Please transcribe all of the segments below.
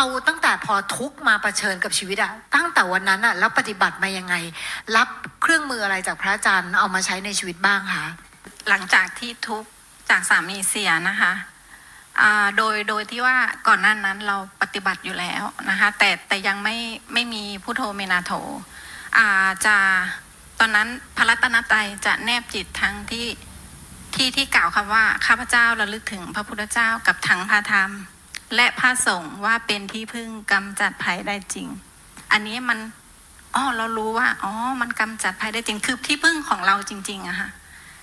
เอาตั้งแต่พอทุกมาเผชิญกับชีวิตอะตั้งแต่วันนั้นอะแล้วปฏิบัติมายังไง รับเครื่องมืออะไรจากพระอาจารย์เอามาใช้ในชีวิตบ้างคะหลังจากที่ทุกจากสามีเสียนะคะโดยโดยที่ว่าก่อนหน้านั้นเราปฏิบัติอยู่แล้วนะคะแต่แต่ยังไม่ไม่มีผู้โทเมนาโถจะตอนนั้นพระรัตนตรัยจะแนบจิตทั้งที่ที่ที่กล่าวคำว่าข้าพเจ้าระลึกถึงพระพุทธเจ้ากับทั้งพระธรรม และพระสงฆ์ว่าเป็นที่พึ่งกำจัดภัยได้จริง อันนี้มันอ๋อเรารู้ว่าอ๋อมันกำจัดภัยได้จริงคือที่พึ่งของเราจริง ๆอะค่ะ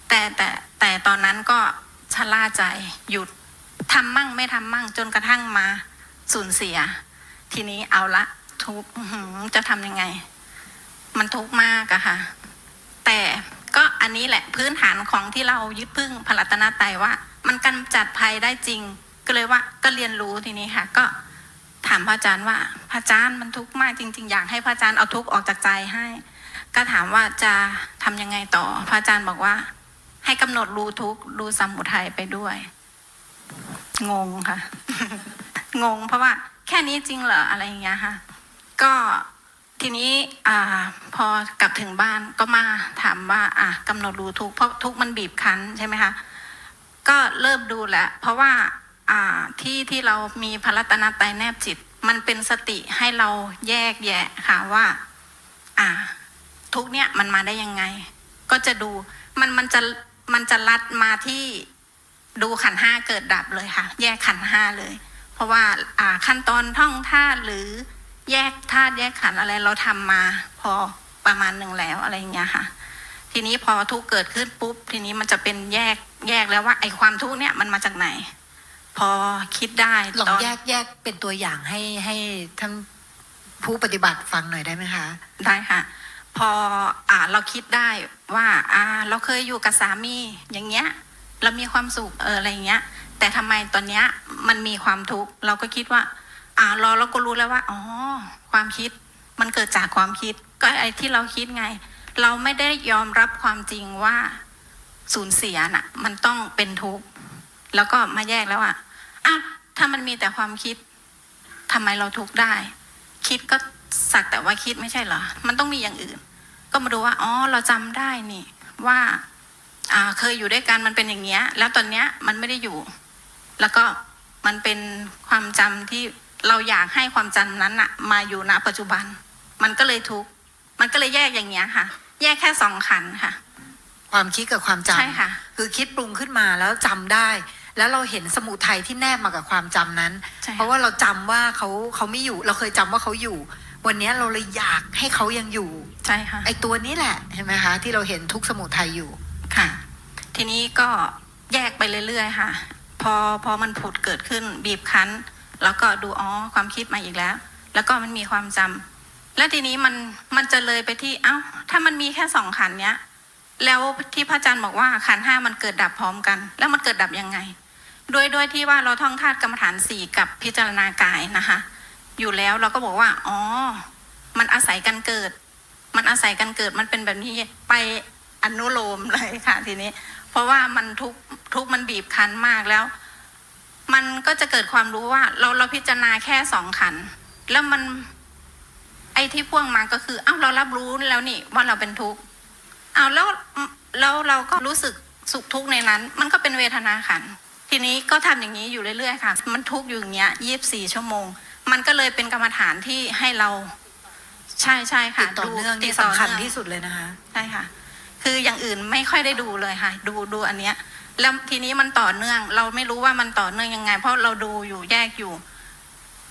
แต่แต่แต่ตอนนั้นก็ชะล่าใจหยุดทำมั่งไม่ทำมั่งจนกระทั่งมาสูญเสีย ทีนี้เอาละทุกจะทำยังไง มันทุกข์มากอะค่ะ แต่ก็อันนี้แหละพื้นฐานของที่เรายึดพึ่งพระรัตนตรัยว่า มันกำจัดภัยได้จริง ก็เลยว่าก็เรียนรู้ทีนี้ค่ะ ก็ถามพระอาจารย์ว่าพระอาจารย์มันทุกข์มากจริง ๆ อยากให้พระอาจารย์เอาทุกข์ออกจากใจให้ ก็ถามว่าจะทำยังไงต่อ พระอาจารย์บอกว่า ให้กำหนดรู้ทุกข์รู้สมุทัยไปด้วย งงค่ะ งง เพราะว่า แค่นี้จริงเหรออะไรอย่างเงี้ยค่ะ ก็ทีนี้อ่าพอกลับถึงบ้านก็มาถามว่า อะกำหนดรู้ทุกข์เพราะทุกข์มันบีบคั้นใช่ไหมคะก็เริ่มดูแลวเพราะว่า ที่ที่เรามีพระรัตนตรัยแนบจิต มันเป็นสติให้เราแยกแยะค่ะว่า อ่า ทุกเนี่ยมันมาได้ยังไง ก็จะดูมันมันจะมันจะลัดมาที่ดูขันห้าเกิดดับเลยค่ะ แยกขันห้าเลย เพราะว่าอ่าขั้นตอนท่องธาหรือแยกธาตุแยกขันอะไรเราทำมา พอประมาณหนึ่งแล้วอะไรอย่างเงี้ยค่ะ ทีนี้พอทุกเกิดขึ้นปุ๊บ ทีนี้มันจะเป็นแยกแยกแล้วว่าไอความทุกเนี่ยมันมาจากไหน พอคิดได้ลองตอนแยกแยกเป็นตัวอย่างให้ให้ท่านผู้ปฏิบัติฟังหน่อยได้ไหมคะ ได้ค่ะ พออ่าเราคิดได้ว่าอ่าเราเคยอยู่กับสามีอย่างเงี้ย เรามีความสุขเอออะไรอย่างเงี้ย แต่ทำไมตอนเนี้ยมันมีความทุกข์เราก็คิดว่า อ่าเราเราก็รู้แล้วว่าอ๋อความคิดมันเกิดจากความคิด ก็ไอ้ที่เราคิดไง เราไม่ได้ยอมรับความจริงว่าสูญเสียน่ะ มันต้องเป็นทุกข์แล้วก็มาแยกแล้วว่าอ้าว ถ้ามันมีแต่ความคิดทำไมเราทุกข์ได้ คิดก็สักแต่ว่าคิดไม่ใช่เหรอ มันต้องมีอย่างอื่น ก็มาดูว่าอ๋อเราจำได้นี่ว่าอ่าเคยอยู่ด้วยกันมันเป็นอย่างเงี้ย แล้วตอนเนี้ยมันไม่ได้อยู่ แล้วก็มันเป็นความจำที่เราอยากให้ความจำนั้นอะมาอยู่ณปัจจุบัน มันก็เลยทุกข์มันก็เลยแยกอย่างเงี้ยค่ะ แยกแค่สองขันธ์ค่ะ ความคิดกับความจำใช่ค่ะ คือคิดปรุงขึ้นมาแล้วจำได้ แล้วเราเห็นสมุทัยที่แนบมากับความจำนั้นใช่ค่ะเพราะว่าเราจำว่าเขาเขาไม่อยู่ เราเคยจำว่าเขาอยู่ วันนี้เราเลยอยากให้เขายังอยู่ใช่ค่ะไอ้ตัวนี้แหละใช่ไหมคะ ที่เราเห็นทุกสมุทัยอยู่ค่ะ ทีนี้ก็แยกไปเรื่อยๆค่ะ พอพอมันผุดเกิดขึ้นบีบคั้น แล้วก็ดูอ๋อความคิดมาอีกแล้ว แล้วก็มันมีความจำแล้วทีนี้มันมันจะเลยไปที่เอ้า ถ้ามันมีแค่สองขันธ์เนี้ยแล้วที่พระอาจารย์บอกว่าขันธ์ห้ามันเกิดดับพร้อมกัน แล้วมันเกิดดับยังไง ด้วยด้วยที่ว่าเราท่องธาตุกรรมฐานสี่กับพิจารณากายนะคะ อยู่แล้วเราก็บอกว่า อ๋อ มันอาศัยกันเกิด มันอาศัยกันเกิดมันเป็นแบบนี้ไปอนุโลมเลยค่ะทีนี้ เพราะว่ามันทุกทุกมันบีบคั้นมากแล้ว มันก็จะเกิดความรู้ว่า เราเราพิจารณาแค่สองขัน แล้วมัน ไอ้ที่พ่วงมาก็คืออ้าวเรารับรู้แล้วนี่ว่าเราเป็นทุกข์เอาแล้วแล้วเราก็รู้สึกสุขทุกข์ในนั้น มันก็เป็นเวทนาขัน ทีนี้ก็ทำอย่างนี้อยู่เรื่อยๆค่ะ มันทุกข์อยู่อย่างเงี้ยยี่บสี่ชั่วโมง มันก็เลยเป็นกรรมฐานที่ให้เรา ใช่ใช่ค่ะติดต่อเนื่องดูนี่ติดต่อสำคัญเนื่องที่สุดเลยนะคะ ใช่ค่ะ คืออย่างอื่นไม่ค่อยได้ดูเลยค่ะ ดูดูอันเนี้ย แล้วทีนี้มันต่อเนื่อง เราไม่รู้ว่ามันต่อเนื่องยังไง เพราะเราดูอยู่แยกอยู่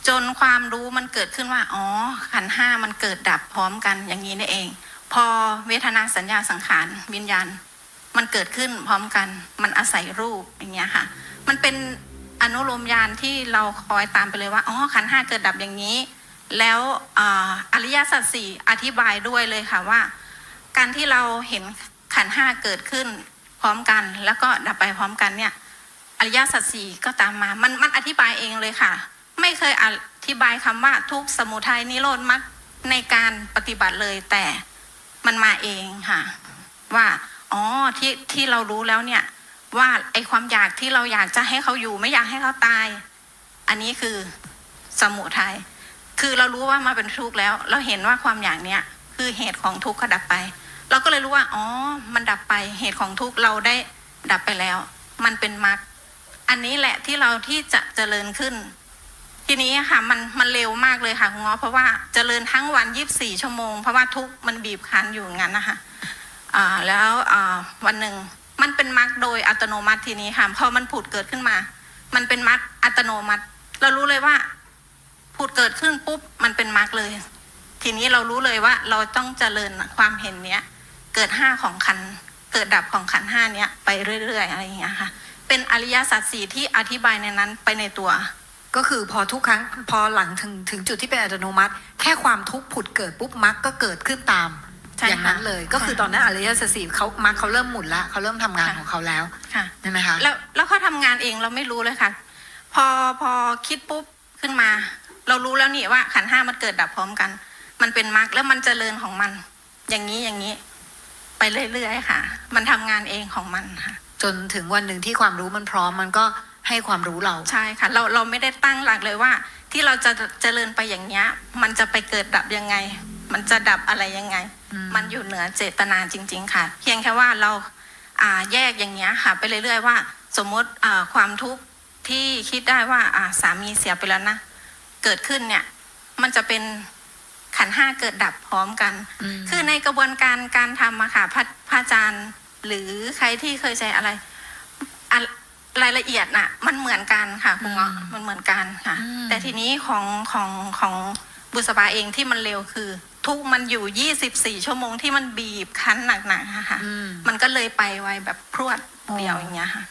จนความรู้มันเกิดขึ้นว่า อ๋อ ขันธ์ห้ามันเกิดดับพร้อมกันอย่างนี้นี่เอง พอเวทนาสัญญาสังขารวิญญาณ มันเกิดขึ้นพร้อมกัน มันอาศัยรูปอย่างเงี้ยค่ะ มันเป็นอนุโลมญาณที่เราคอยตามไปเลยว่า อ๋อ ขันห้าเกิดดับอย่างนี้ แล้วออริยสัจสี่อธิบายด้วยเลยค่ะว่า การที่เราเห็นขันห้าเกิดขึ้นพร้อมกัน แล้วก็ดับไปพร้อมกันเนี่ย อริยสัจสี่ก็ตามมา มันมันอธิบายเองเลยค่ะ ไม่เคยอธิบายคำว่าทุกข์สมุทัยนิโรธมรรคในการปฏิบัติเลยแต่มันมาเองค่ะ ว่า อ๋อที่ที่เรารู้แล้วเนี่ย ว่าไอความอยากที่เราอยากจะให้เขาอยู่ไม่อยากให้เขาตาย อันนี้คือสมุทัยคือเรารู้ว่ามาเป็นทุกข์แล้ว เราเห็นว่าความอยากเนี้ยคือเหตุของทุกข์ก็ดับไป เราก็เลยรู้ว่าอ๋อ มันดับไปเหตุของทุกข์เราได้ดับไปแล้ว มันเป็นมรรคอันนี้แหละที่เราที่จะเจริญขึ้น ทีนี้ค่ะ มันมันเร็วมากเลยค่ะคุณง้อเพราะว่าเจริญทั้งวันยีิบสี่ชั่วโมง เพราะว่าทุกข์มันบีบคั้นอยู่งั้นนะคะ แล้ววันหนึ่งมันเป็นมรรคโดยอัตโนมัติทีนี้ค่ะพอมันผุดเกิดขึ้นมา มันเป็นมรรคอัตโนมัติ เรารู้เลยว่าผุดเกิดขึ้นปุ๊บมันเป็นมรรคเลย ทีนี้เรารู้เลยว่าเราต้องเจริญความเห็นเนี้ย เกิดห้าของขันเกิดดับของขันห้าเนี้ยไปเรื่อย ๆ อะไรอย่างเงี้ยค่ะ เป็นอริยสัจสี่ที่อธิบายในนั้นไปในตัวก็คือพอทุกครั้งพอหลังถึงถึงจุดที่เป็นอัตโนมัติ แค่ความทุกข์ผุดเกิดปุ๊บมรรคก็เกิดขึ้นตาม ใช่ค่ะอย่างนั้นเลย ก็คือใช่ตอนนั้นอริยสัจสี่เขามรรคเขาเริ่มหมุนแล้วเขาเริ่มทำงานค่ะของเขาแล้วค่ะ ใช่ไหมคะ แล้วแล้วเขาทำงานเองเราไม่รู้เลยค่ะ พอพอคิดปุ๊บขึ้นมา เรารู้แล้วนี่ว่าขันธ์ห้ามันเกิดดับพร้อมกัน มันเป็นมรรคแล้วมันเจริญของมัน อย่างนี้อย่างนี้ ไปเรื่อยๆค่ะ มันทำงานเองของมันค่ะ จนถึงวันหนึ่งที่ความรู้มันพร้อมมันก็ให้ความรู้เรา ใช่ค่ะ เราเราไม่ได้ตั้งหลักเลยว่า ที่เราจะเจริญไปอย่างเนี้ย มันจะไปเกิดดับยังไง มันจะดับอะไรยังไงอืมมันอยู่เหนือเจตนาจริง ๆ ค่ะ เพียงแค่ว่าเราอ่าแยกอย่างเงี้ยค่ะ ไปเรื่อยๆว่า สมมติอ่าความทุกข์ที่คิดได้ว่าอ่าสามีเสียไปแล้วนะ เกิดขึ้นเนี่ย มันจะเป็นขันธ์ห้าเกิดดับพร้อมกันมคือในกระบวนการการทำอะค่ะพระพระอาจารย์หรือใครที่เคยใช้อะไรอะรายละเอียดน่ะ มันเหมือนกันค่ะคุณเงาะอืมมันเหมือนกันค่ะอืมแต่ทีนี้ของของของ บุษบาเองที่มันเร็วคือ ทุกมันอยู่ยี่สิบสี่ชั่วโมงที่มันบีบคั้นหนักๆอะค่ะอืมมันก็เลยไปไวแบบพรวดอ๋อเดียวอย่างเงี้ยค่ะ